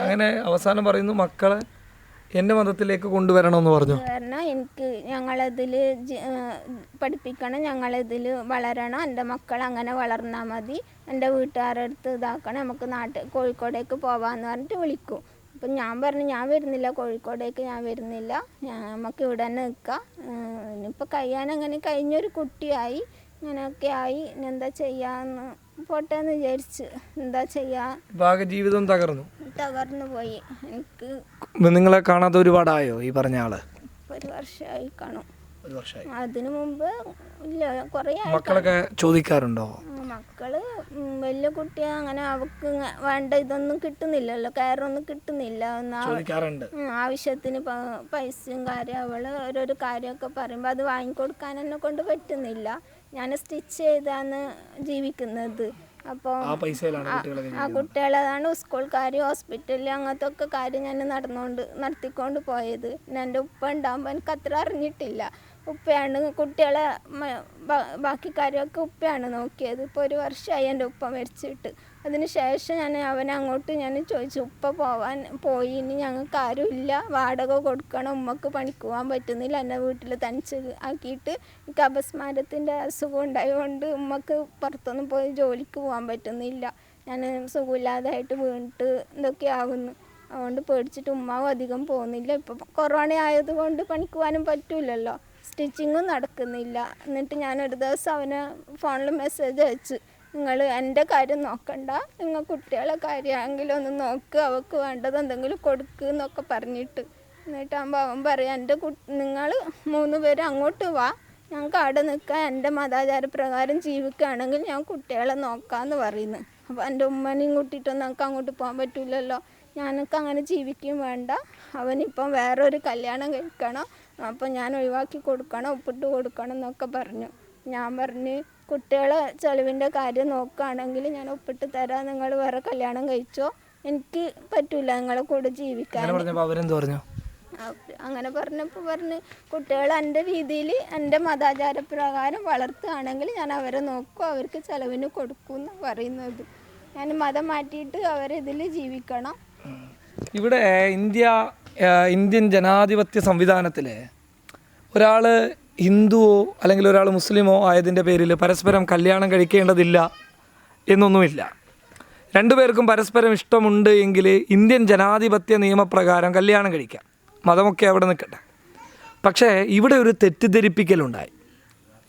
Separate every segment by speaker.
Speaker 1: അങ്ങനെ അവസാനം പറയുന്നു മക്കളെ എന്റെ മതത്തിലേക്ക് കൊണ്ടുവരണമെന്ന് പറഞ്ഞു.
Speaker 2: എനിക്ക് ഞങ്ങളതിൽ പഠിപ്പിക്കണം ഞങ്ങളിതിൽ വളരണം. എന്റെ മക്കൾ അങ്ങനെ വളർന്നാൽ മതി. എന്റെ വീട്ടുകാരുടെ അടുത്ത് ഇതാക്കണം. നമുക്ക് നാട്ടിൽ കോഴിക്കോടേക്ക് പോവാന്ന് പറഞ്ഞിട്ട് വിളിക്കും. അപ്പം ഞാൻ പറഞ്ഞു ഞാൻ വരുന്നില്ല കോഴിക്കോടേക്ക് ഞാൻ വരുന്നില്ല. നമുക്ക് ഇവിടെ തന്നെ നിൽക്കാം. ഇനിയിപ്പോൾ കഴിയാൻ അങ്ങനെ കഴിഞ്ഞൊരു കുട്ടിയായി. ഇങ്ങനെയൊക്കെ ആയി. ഇനി എന്താ ചെയ്യാന്ന് പോട്ടെന്ന് വിചാരിച്ച് എന്താ ചെയ്യാ?
Speaker 1: ഭാഗ ജീവിതം തകർന്നു.
Speaker 2: തകർന്നു പോയി. എനിക്ക്
Speaker 1: നിങ്ങളെ കാണാത്ത ഒരുപാടായോ ഈ പറഞ്ഞ ആൾ?
Speaker 2: ഒരു വർഷമായി കാണും.
Speaker 1: ഒരു വർഷമായി.
Speaker 2: അതിനു മുമ്പ് ഇല്ല കുറേ ആയി
Speaker 1: മക്കളൊക്കെ ചോദിക്കാറുണ്ടോ?
Speaker 2: മക്കൾ വലിയ കുട്ടിയെ അങ്ങനെ അവക്ക് വേണ്ട ഇതൊന്നും കിട്ടുന്നില്ലല്ലോ കയറൊന്നും കിട്ടുന്നില്ല. ഒന്ന് ആ-
Speaker 1: ചോദിക്കാറുണ്ട്.
Speaker 2: ഉം, ആവശ്യത്തിന് പ- പൈസയും കാര്യം അവൾ ഓരോരോ കാര്യമൊക്കെ പറയുമ്പോൾ അത് വാങ്ങിക്കൊടുക്കാൻ എന്നെ കൊണ്ട് പറ്റുന്നില്ല. ഞാൻ സ്റ്റിച്ച് ചെയ്താണ് ജീവിക്കുന്നത്. അപ്പോൾ
Speaker 1: ആ
Speaker 2: കുട്ടികളതാണ് സ്കൂൾ കാര്യം ഹോസ്പിറ്റലിൽ അങ്ങനത്തെ ഒക്കെ കാര്യം ഞാൻ നടന്നുകൊണ്ട് നടത്തിക്കൊണ്ട് പോയത്. പിന്നെ എന്റെ ഉപ്പ ഉണ്ടാകുമ്പോൾ എനിക്ക് അത്ര അറിഞ്ഞിട്ടില്ല. ഉപ്പയാണ്. കുട്ടികളെ ബാക്കി കാര്യമൊക്കെ ഉപ്പയാണ് നോക്കിയത്. ഇപ്പോൾ ഒരു വർഷമായി എന്റെ ഉപ്പ മരിച്ചിട്ട്. അതിന് ശേഷം ഞാൻ അവനെ അങ്ങോട്ട് ഞാൻ ചോദിച്ചു ഉപ്പ പോവാൻ പോയി. ഇനി ഞങ്ങൾക്ക് ആരുമില്ല വാടക കൊടുക്കണം. ഉമ്മക്ക് പണിക്ക് പോകാൻ പറ്റുന്നില്ല. എന്നെ വീട്ടിൽ തനിച്ച് ആക്കിയിട്ട് എനിക്ക് അപസ്മാരത്തിന്റെ അസുഖം ഉണ്ടായതുകൊണ്ട് ഉമ്മക്ക് പുറത്തൊന്നും പോയി ജോലിക്ക് പോകാൻ പറ്റുന്നില്ല. ഞാൻ സുഖമില്ലാതായിട്ട് വീണിട്ട് ഇതൊക്കെ ആകുന്നു അതുകൊണ്ട് പേടിച്ചിട്ട് ഉമ്മാവും അധികം പോകുന്നില്ല. ഇപ്പോൾ കൊറോണ ആയതുകൊണ്ട് പണിക്ക് പോകാനും പറ്റൂലല്ലോ. സ്റ്റിച്ചിങ്ങും നടക്കുന്നില്ല. എന്നിട്ട് ഞാൻ ഒരു ദിവസം അവന് ഫോണിൽ മെസ്സേജ് അയച്ചു. നിങ്ങൾ എന്റെ കാര്യം നോക്കണ്ട. നിങ്ങൾ കുട്ടികളെ കാര്യമാണെങ്കിലും ഒന്ന് നോക്ക്. അവൾക്ക് വേണ്ടത് എന്തെങ്കിലും കൊടുക്ക് എന്നൊക്കെ പറഞ്ഞിട്ട്. എന്നിട്ടാകുമ്പോൾ അവൻ പറയാം എന്റെ നിങ്ങൾ മൂന്ന് പേര് അങ്ങോട്ട് വാ. ഞങ്ങൾക്ക് അവിടെ നിൽക്കാൻ എന്റെ മതാചാരപ്രകാരം ജീവിക്കുകയാണെങ്കിൽ ഞാൻ കുട്ടികളെ നോക്കാമെന്ന് പറയുന്നു. അപ്പോൾ എന്റെ ഉമ്മനെയും കൂട്ടിയിട്ടൊന്നും നമുക്ക് അങ്ങോട്ട് പോകാൻ പറ്റില്ലല്ലോ ഞാനൊക്കെ അങ്ങനെ ജീവിക്കുകയും വേണ്ട. അവനിപ്പം വേറൊരു കല്യാണം കഴിക്കണം. അപ്പം ഞാൻ ഒഴിവാക്കി കൊടുക്കണം ഉപ്പിട്ട് കൊടുക്കണം എന്നൊക്കെ പറഞ്ഞു. ഞാൻ പറഞ്ഞ് കുട്ടികളെ ചെലവിന്റെ കാര്യം നോക്കുകയാണെങ്കിൽ ഞാൻ ഒപ്പിട്ട് തരാം. നിങ്ങൾ വേറെ കല്യാണം കഴിച്ചോ? എനിക്ക് പറ്റൂല നിങ്ങളെ കൂടെ ജീവിക്കാൻ.
Speaker 1: അങ്ങനെ പറഞ്ഞപ്പോൾ പറഞ്ഞു?
Speaker 2: അവർ അങ്ങനെ പറഞ്ഞപ്പോൾ പറഞ്ഞ് കുട്ടികൾ എന്റെ രീതിയിൽ എന്റെ മതാചാരപ്രകാരം വളർത്തുകയാണെങ്കിൽ ഞാൻ അവരെ നോക്കും അവർക്ക് ചെലവിന് കൊടുക്കും എന്ന് പറയുന്നത്. ഞാൻ മതം മാറ്റിയിട്ട് അവരിതിൽ ജീവിക്കണം.
Speaker 1: ഇവിടെ ഇന്ത്യ ഇന്ത്യൻ ജനാധിപത്യ സംവിധാനത്തിൽ ഒരാൾ ഹിന്ദുവോ അല്ലെങ്കിൽ ഒരാൾ മുസ്ലിമോ ആയതിന്റെ പേരിൽ പരസ്പരം കല്യാണം കഴിക്കേണ്ടതില്ല എന്നൊന്നുമില്ല. രണ്ടുപേർക്കും പരസ്പരം ഇഷ്ടമുണ്ട് എങ്കിൽ ഇന്ത്യൻ ജനാധിപത്യ നിയമപ്രകാരം കല്യാണം കഴിക്കാം. മതമൊക്കെ അവിടെ നിൽക്കട്ടെ. പക്ഷേ ഇവിടെ ഒരു തെറ്റിദ്ധരിപ്പിക്കലുണ്ടായി.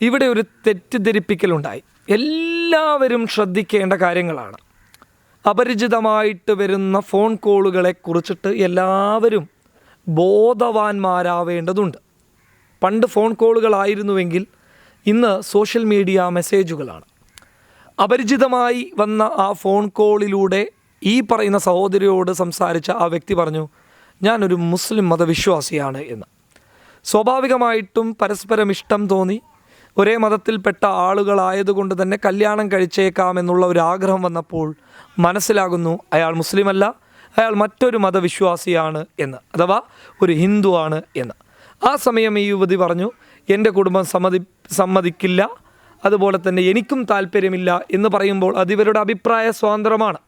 Speaker 1: ഇവിടെ ഒരു തെറ്റിദ്ധരിപ്പിക്കലുണ്ടായി. എല്ലാവരും ശ്രദ്ധിക്കേണ്ട കാര്യങ്ങളാണ്. അപരിചിതമായിട്ട് വരുന്ന ഫോൺ കോളുകളെ കുറിച്ചിട്ട് എല്ലാവരും ബോധവാന്മാരാവേണ്ടതുണ്ട്. പണ്ട് ഫോൺ കോളുകളായിരുന്നുവെങ്കിൽ ഇന്ന് സോഷ്യൽ മീഡിയ മെസ്സേജുകളാണ്. അപരിചിതമായി വന്ന ആ ഫോൺ കോളിലൂടെ ഈ പറയുന്ന സഹോദരിയോട് സംസാരിച്ച ആ വ്യക്തി പറഞ്ഞു ഞാനൊരു മുസ്ലിം മതവിശ്വാസിയാണ് എന്ന്. സ്വാഭാവികമായിട്ടും പരസ്പരം ഇഷ്ടം തോന്നി. ഒരേ മതത്തിൽപ്പെട്ട ആളുകളായതുകൊണ്ട് തന്നെ കല്യാണം കഴിച്ചേക്കാം എന്നുള്ള ഒരു ആഗ്രഹം വന്നപ്പോൾ മനസ്സിലാകുന്നു അയാൾ മുസ്ലിമല്ല അയാൾ മറ്റൊരു മതവിശ്വാസിയാണ് എന്ന് അഥവാ ഒരു ഹിന്ദു ആണ് എന്ന്. ആ സമയം ഈ യുവതി പറഞ്ഞു എന്റെ കുടുംബം സമ്മതി സമ്മതിക്കില്ല അതുപോലെ തന്നെ എനിക്കും താല്പര്യമില്ല എന്ന് പറയുമ്പോൾ അത് ഇവരുടെ അഭിപ്രായ സ്വാതന്ത്ര്യമാണ്.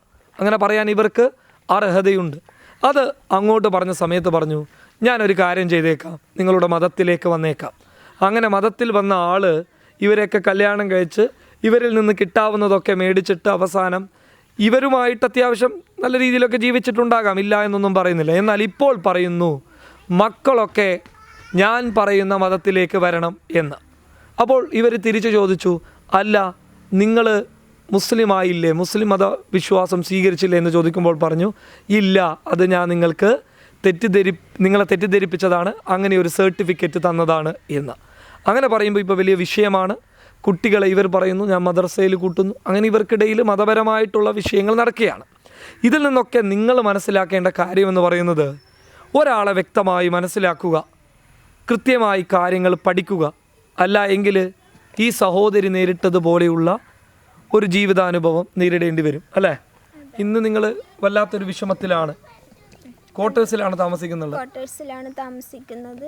Speaker 1: അങ്ങനെ പറയാൻ ഇവർക്ക് അർഹതയുണ്ട്. അത് അങ്ങോട്ട് പറഞ്ഞ സമയത്ത് പറഞ്ഞു ഞാനൊരു കാര്യം ചെയ്തേക്കാം നിങ്ങളുടെ മതത്തിലേക്ക് വന്നേക്കാം. അങ്ങനെ മതത്തിൽ വന്ന ആൾ ഇവരെയൊക്കെ കല്യാണം കഴിച്ച് ഇവരിൽ നിന്ന് കിട്ടാവുന്നതൊക്കെ മേടിച്ചിട്ട് അവസാനം ഇവരുമായിട്ട് അത്യാവശ്യം നല്ല രീതിയിലൊക്കെ ജീവിച്ചിട്ടുണ്ടാകാം. ഇല്ല എന്നൊന്നും പറയുന്നില്ല. എന്നാൽ ഇപ്പോൾ പറയുന്നു മക്കളൊക്കെ ഞാൻ പറയുന്ന മതത്തിലേക്ക് വരണം എന്ന്. അപ്പോൾ ഇവർ തിരിച്ചു ചോദിച്ചു അല്ല നിങ്ങൾ മുസ്ലിം ആയില്ലേ? മുസ്ലിം മതവിശ്വാസം സ്വീകരിച്ചില്ലേ? എന്ന് ചോദിക്കുമ്പോൾ പറഞ്ഞു ഇല്ല അത് ഞാൻ നിങ്ങൾക്ക് തെറ്റിദ്ധരി നിങ്ങളെ തെറ്റിദ്ധരിപ്പിച്ചതാണ്. അങ്ങനെ ഒരു സർട്ടിഫിക്കറ്റ് തന്നതാണ് എന്ന്. അങ്ങനെ പറയുമ്പോൾ ഇപ്പോൾ വലിയ വിഷയമാണ്. കുട്ടികളെ ഇവർ പറയുന്നു ഞാൻ മദ്രസയിൽ കൂട്ടുന്നു. അങ്ങനെ ഇവർക്കിടയിൽ മതപരമായിട്ടുള്ള വിഷയങ്ങൾ നടക്കുകയാണ്. ഇതിൽ നിന്നൊക്കെ നിങ്ങൾ മനസ്സിലാക്കേണ്ട കാര്യമെന്ന് പറയുന്നത് ഒരാളെ വ്യക്തമായി മനസ്സിലാക്കുക കൃത്യമായി കാര്യങ്ങൾ പഠിക്കുക. അല്ല എങ്കിൽ ഈ സഹോദരി നേരിട്ടതുപോലെയുള്ള ഒരു ജീവിതാനുഭവം നേരിടേണ്ടി വരും അല്ലേ? ഇന്ന് നിങ്ങൾ വല്ലാത്തൊരു വിഷമത്തിലാണ്. ക്വാർട്ടേഴ്സിലാണ് താമസിക്കുന്നത്.
Speaker 2: ക്വാർട്ടേഴ്സിലാണ് താമസിക്കുന്നത്.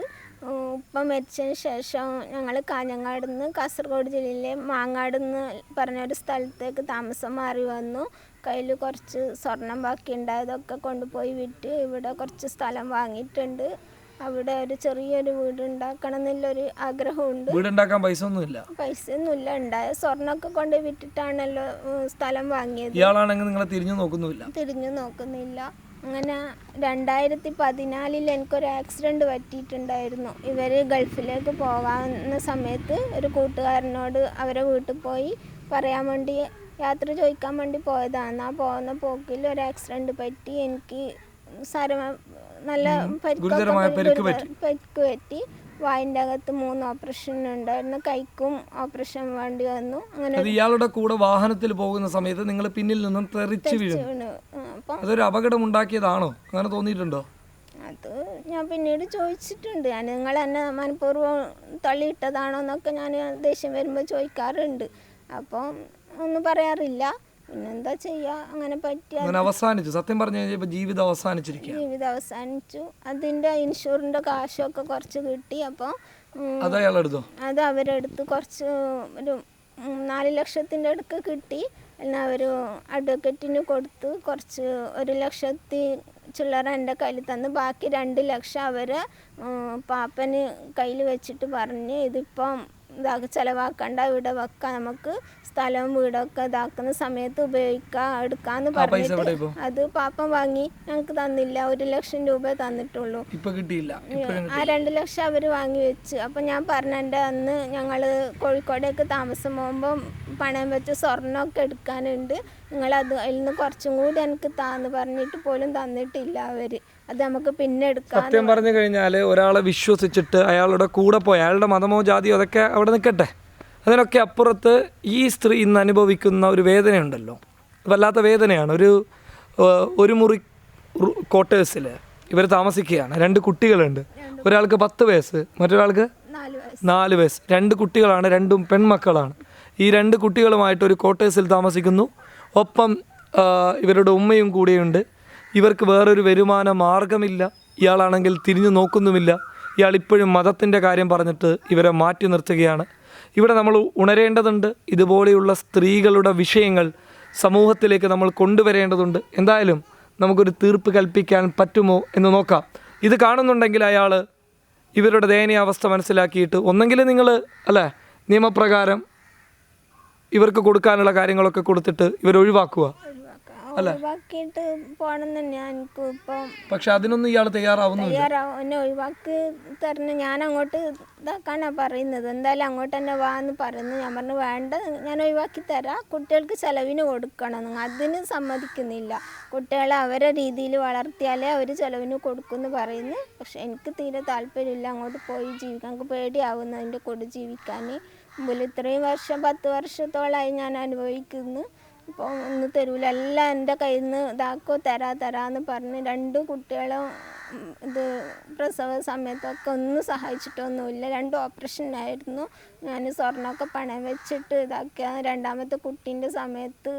Speaker 2: ഉപ്പം മരിച്ചതിന് ശേഷം ഞങ്ങൾ കാഞ്ഞങ്ങാട് നിന്ന് കാസർഗോഡ് ജില്ലയിലെ മാങ്ങാട് നിന്ന് പറഞ്ഞൊരു സ്ഥലത്തേക്ക് താമസം മാറി വന്നു. കയ്യിൽ കുറച്ച് സ്വർണം ബാക്കി ഉണ്ടായതൊക്കെ കൊണ്ടുപോയി വിറ്റ് ഇവിടെ കുറച്ച് സ്ഥലം വാങ്ങിയിട്ടുണ്ട്. അവിടെ ഒരു ചെറിയൊരു വീട് ഉണ്ടാക്കണം എന്നുള്ളൊരു ആഗ്രഹമുണ്ട്.
Speaker 1: വീടുണ്ടാക്കാൻ പൈസ ഒന്നുമില്ല
Speaker 2: പൈസ ഒന്നുമില്ല ഉണ്ടായ സ്വർണമൊക്കെ കൊണ്ട് വിറ്റിട്ടാണല്ലോ സ്ഥലം വാങ്ങിയത്.
Speaker 1: ഇയാളാണെങ്കിൽ നിങ്ങളെ തിരിഞ്ഞു നോക്കുന്നില്ല
Speaker 2: തിരിഞ്ഞു നോക്കുന്നില്ല. അങ്ങനെ രണ്ടായിരത്തി പതിനാലിൽ എനിക്കൊരു ആക്സിഡന്റ് പറ്റിയിട്ടുണ്ടായിരുന്നു. ഇവർ ഗൾഫിലേക്ക് പോകാവുന്ന സമയത്ത് ഒരു കൂട്ടുകാരനോട് അവരെ വീട്ടിൽ പോയി പറയാൻ വേണ്ടി യാത്ര ചോദിക്കാൻ വേണ്ടി പോയതാണ്. ആ പോകുന്ന പോക്കിൽ ഒരു ആക്സിഡന്റ് പറ്റി എനിക്ക് സാരമ നല്ല
Speaker 1: പരിക്ക്
Speaker 2: പരിക്ക് പറ്റി. വായിന്റെ അകത്ത് മൂന്ന് ഓപ്പറേഷൻ ഉണ്ടായിരുന്നു. കൈക്കും ഓപ്പറേഷൻ വേണ്ടി വന്നു. അങ്ങനെ
Speaker 1: ഇയാളുടെ കൂടെ വാഹനത്തിൽ പോകുന്ന സമയത്ത് നിങ്ങൾ പിന്നിൽ നിന്നും തെറിച്ച്
Speaker 2: വീണു.
Speaker 1: അതൊരു അപകടം ഉണ്ടാക്കിയതാണോ അങ്ങനെ തോന്നിയിട്ടുണ്ടോ?
Speaker 2: അത് ഞാൻ പിന്നീട് ചോദിച്ചിട്ടുണ്ട്. ഞാൻ നിങ്ങൾ എന്നെ മനഃപൂർവം തള്ളിയിട്ടതാണോ എന്നൊക്കെ ഞാൻ ദേഷ്യം വരുമ്പോൾ ചോദിക്കാറുണ്ട്. അപ്പം ഒന്നും പറയാറില്ല. പിന്നെന്താ ചെയ്യുക അങ്ങനെ പറ്റിയ
Speaker 1: അങ്ങനെ അവസാനിച്ചു. സത്യം പറഞ്ഞു കഴിഞ്ഞാൽ ജീവിതം അവസാനിച്ചിരിക്കുക
Speaker 2: ജീവിതം അവസാനിച്ചു. അതിന്റെ ഇൻഷുറിന്റെ കാശൊക്കെ കുറച്ച് കിട്ടി. അപ്പോൾ
Speaker 1: അത് അയാൾ എടുത്തോ
Speaker 2: അത് അവരെടുത്ത് കുറച്ച് ഒരു നാല് ലക്ഷത്തിന്റെ അടുക്ക് കിട്ടി. ഒരു അഡ്വക്കറ്റിന് കൊടുത്ത്. കുറച്ച് ഒരു ലക്ഷത്തി ചില്ലറ എന്റെ കയ്യിൽ തന്ന്. ബാക്കി രണ്ട് ലക്ഷം അവർ പാപ്പന് കയ്യിൽ വെച്ചിട്ട് പറഞ്ഞ് ഇതിപ്പം ഇതാക്കി ചിലവാക്കണ്ട. ഇവിടെ വെക്കാം. നമുക്ക് സ്ഥലവും വീടൊക്കെ ഇതാക്കുന്ന സമയത്ത് ഉപയോഗിക്കാം എടുക്കാന്ന് പറഞ്ഞിട്ട് അത് പാപ്പൻ വാങ്ങി. ഞങ്ങൾക്ക് തന്നില്ല. ഒരു ലക്ഷം രൂപ തന്നിട്ടുള്ളൂ.
Speaker 1: കിട്ടിയില്ല.
Speaker 2: ആ രണ്ട് ലക്ഷം അവർ വാങ്ങി വെച്ച്. അപ്പം ഞാൻ പറഞ്ഞെന്റെ അന്ന് ഞങ്ങൾ കോഴിക്കോടേക്ക് താമസം പോകുമ്പം പണയം വെച്ച് സ്വർണമൊക്കെ എടുക്കാനുണ്ട്. നിങ്ങളത് അതിൽ നിന്ന് കുറച്ചും കൂടി എനിക്ക് താന്ന് പറഞ്ഞിട്ട് പോലും തന്നിട്ടില്ല അവർ അത് നമുക്ക് പിന്നെ എടുക്കാം
Speaker 1: സത്യം പറഞ്ഞു കഴിഞ്ഞാൽ ഒരാളെ വിശ്വസിച്ചിട്ട് അയാളുടെ കൂടെ പോയി അയാളുടെ മതമോ ജാതിയോ അതൊക്കെ അവിടെ നിൽക്കട്ടെ. അതിനൊക്കെ അപ്പുറത്ത് ഈ സ്ത്രീ ഇന്ന് അനുഭവിക്കുന്ന ഒരു വേദനയുണ്ടല്ലോ. വല്ലാത്ത വേദനയാണ്. ഒരു ഒരു മുറി ക്വാർട്ടേഴ്സിൽ ഇവർ താമസിക്കുകയാണ്. രണ്ട് കുട്ടികളുണ്ട്. ഒരാൾക്ക് പത്ത് വയസ്സ് മറ്റൊരാൾക്ക്
Speaker 2: നാല് വയസ്സ്.
Speaker 1: രണ്ട് കുട്ടികളാണ് രണ്ടും പെൺമക്കളാണ്. ഈ രണ്ട് കുട്ടികളുമായിട്ട് ഒരു ക്വാർട്ടേഴ്സിൽ താമസിക്കുന്നു. ഒപ്പം ഇവരുടെ ഉമ്മയും കൂടെയുണ്ട്. ഇവർക്ക് വേറൊരു വരുമാന മാർഗമില്ല ഇയാളാണെങ്കിൽ തിരിഞ്ഞു നോക്കുന്നുമില്ല. ഇയാൾ ഇപ്പോഴും മതത്തിന്റെ കാര്യം പറഞ്ഞിട്ട് ഇവരെ മാറ്റി നിർത്തുകയാണ്. ഇവിടെ നമ്മൾ ഉണരേണ്ടതുണ്ട്. ഇതുപോലെയുള്ള സ്ത്രീകളുടെ വിഷയങ്ങൾ സമൂഹത്തിലേക്ക് നമ്മൾ കൊണ്ടുവരേണ്ടതുണ്ട്. എന്തായാലും നമുക്കൊരു തീർപ്പ് കൽപ്പിക്കാൻ പറ്റുമോ എന്ന് നോക്കാം. ഇത് കാണുന്നുണ്ടെങ്കിൽ അയാൾ ഇവരുടെ ദയനീയാവസ്ഥ മനസ്സിലാക്കിയിട്ട് ഒന്നെങ്കിൽ നിങ്ങൾ അല്ലേ? നിയമപ്രകാരം ഇവർക്ക് കൊടുക്കാനുള്ള കാര്യങ്ങളൊക്കെ കൊടുത്തിട്ട് ഇവർ ഒഴിവാക്കുക.
Speaker 2: ഒഴിവാക്കാം ഒഴിവാക്കിയിട്ട് പോകണം തന്നെയാണ് എനിക്ക് ഇപ്പം
Speaker 1: പക്ഷെ അതിനൊന്നും ഇയാൾ തയ്യാറാവുന്നില്ല
Speaker 2: തയ്യാറാവും എന്നെ ഒഴിവാക്കി തരണം ഞാൻ അങ്ങോട്ട് ഇതാക്കാനാണ് പറയുന്നത്. എന്തായാലും അങ്ങോട്ട് തന്നെ വാ എന്ന് പറയുന്നു. ഞാൻ പറഞ്ഞു വേണ്ട ഞാൻ ഒഴിവാക്കി തരാം. കുട്ടികൾക്ക് ചെലവിന് കൊടുക്കണം. എന്ന്. അതിന് സമ്മതിക്കുന്നില്ല. കുട്ടികളെ അവരെ രീതിയിൽ വളർത്തിയാലേ അവർ ചെലവിന് കൊടുക്കുമെന്ന് പറയുന്നു. പക്ഷെ എനിക്ക് തീരെ താല്പര്യമില്ല അങ്ങോട്ട് പോയി ജീവിക്കാൻ. എനിക്ക് പേടിയാവുന്നു അതിന്റെ കൂടെ ജീവിക്കാൻ മുമ്പിൽ ഇത്രയും വർഷം പത്ത് വർഷത്തോളമായി ഞാൻ അനുഭവിക്കുന്നു. അപ്പോൾ ഒന്ന് തരൂല. എല്ലാം എന്റെ കയ്യിൽ നിന്ന് ഇതാക്കോ തരാ തരാന്ന് പറഞ്ഞ് രണ്ട് കുട്ടികളും ഇത് പ്രസവ സമയത്തൊക്കെ ഒന്നും സഹായിച്ചിട്ടൊന്നുമില്ല. രണ്ട് ഓപ്പറേഷൻ ആയിരുന്നു. ഞാൻ സ്വർണമൊക്കെ പണയം വെച്ചിട്ട് ഇതാക്കിയ രണ്ടാമത്തെ കുട്ടീന്റെ സമയത്ത്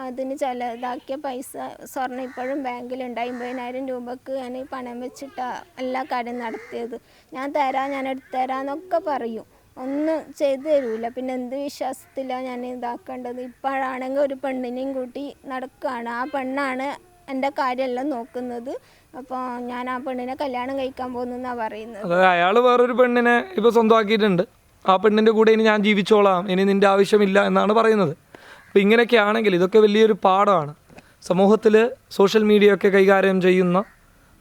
Speaker 2: അതിന് ചില ഇതാക്കിയ പൈസ സ്വർണം ഇപ്പോഴും ബാങ്കിലുണ്ട്. അമ്പതിനായിരം രൂപക്ക് ഞാൻ പണം വെച്ചിട്ടാണ് എല്ലാ കാര്യം നടത്തിയത്. ഞാൻ തരാം ഞാൻ എടുത്തു തരാമെന്നൊക്കെ പറയും. ഒന്നും ചെയ്തു തരൂല. പിന്നെ എന്ത് വിശ്വാസത്തിലാണ് ഞാൻ ഇതാക്കേണ്ടത്? ഇപ്പോഴാണെങ്കിൽ ഒരു പെണ്ണിനെയും കൂട്ടി നടക്കുകയാണ് ആ പെണ്ണാണ് എന്റെ കാര്യമെല്ലാം നോക്കുന്നത്. അപ്പോൾ ഞാൻ ആ പെണ്ണിനെ കല്യാണം കഴിക്കാൻ പോകുന്നു എന്നാണ് പറയുന്നത്
Speaker 1: അയാൾ വേറൊരു പെണ്ണിനെ ഇപ്പോൾ സ്വന്തമാക്കിയിട്ടുണ്ട്. ആ പെണ്ണിന്റെ കൂടെ ഇനി ഞാൻ ജീവിച്ചോളാം. ഇനി നിന്റെ ആവശ്യമില്ല എന്നാണ് പറയുന്നത്. അപ്പോൾ ഇങ്ങനെയൊക്കെ ആണെങ്കിൽ ഇതൊക്കെ വലിയൊരു പാഠമാണ്. സമൂഹത്തിൽ സോഷ്യൽ മീഡിയ ഒക്കെ കൈകാര്യം ചെയ്യുന്ന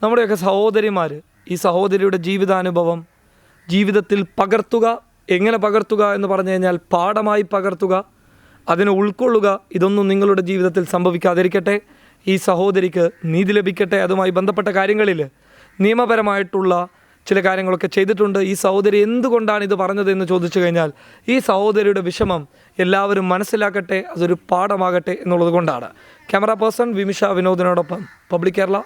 Speaker 1: നമ്മുടെയൊക്കെ സഹോദരിമാർ ഈ സഹോദരിയുടെ ജീവിതാനുഭവം ജീവിതത്തിൽ പകർത്തുക എങ്ങനെ പകർത്തുക എന്ന് പറഞ്ഞു കഴിഞ്ഞാൽ പാഠമായി പകർത്തുക അതിനെ ഉൾക്കൊള്ളുക ഇതൊന്നും നിങ്ങളുടെ ജീവിതത്തിൽ സംഭവിക്കാതിരിക്കട്ടെ. ഈ സഹോദരിക്ക് നീതി ലഭിക്കട്ടെ. അതുമായി ബന്ധപ്പെട്ട കാര്യങ്ങളിൽ നിയമപരമായിട്ടുള്ള ചില കാര്യങ്ങളൊക്കെ ചെയ്തിട്ടുണ്ട്. ഈ സഹോദരി എന്തുകൊണ്ടാണ് ഇത് പറഞ്ഞതെന്ന് ചോദിച്ചു കഴിഞ്ഞാൽ ഈ സഹോദരിയുടെ വിഷമം എല്ലാവരും മനസ്സിലാക്കട്ടെ അതൊരു പാഠമാകട്ടെ എന്നുള്ളത് കൊണ്ടാണ്. ക്യാമറ പേഴ്സൺ വിമിഷ വിനോദിനോടൊപ്പം പബ്ലിക് കേരള.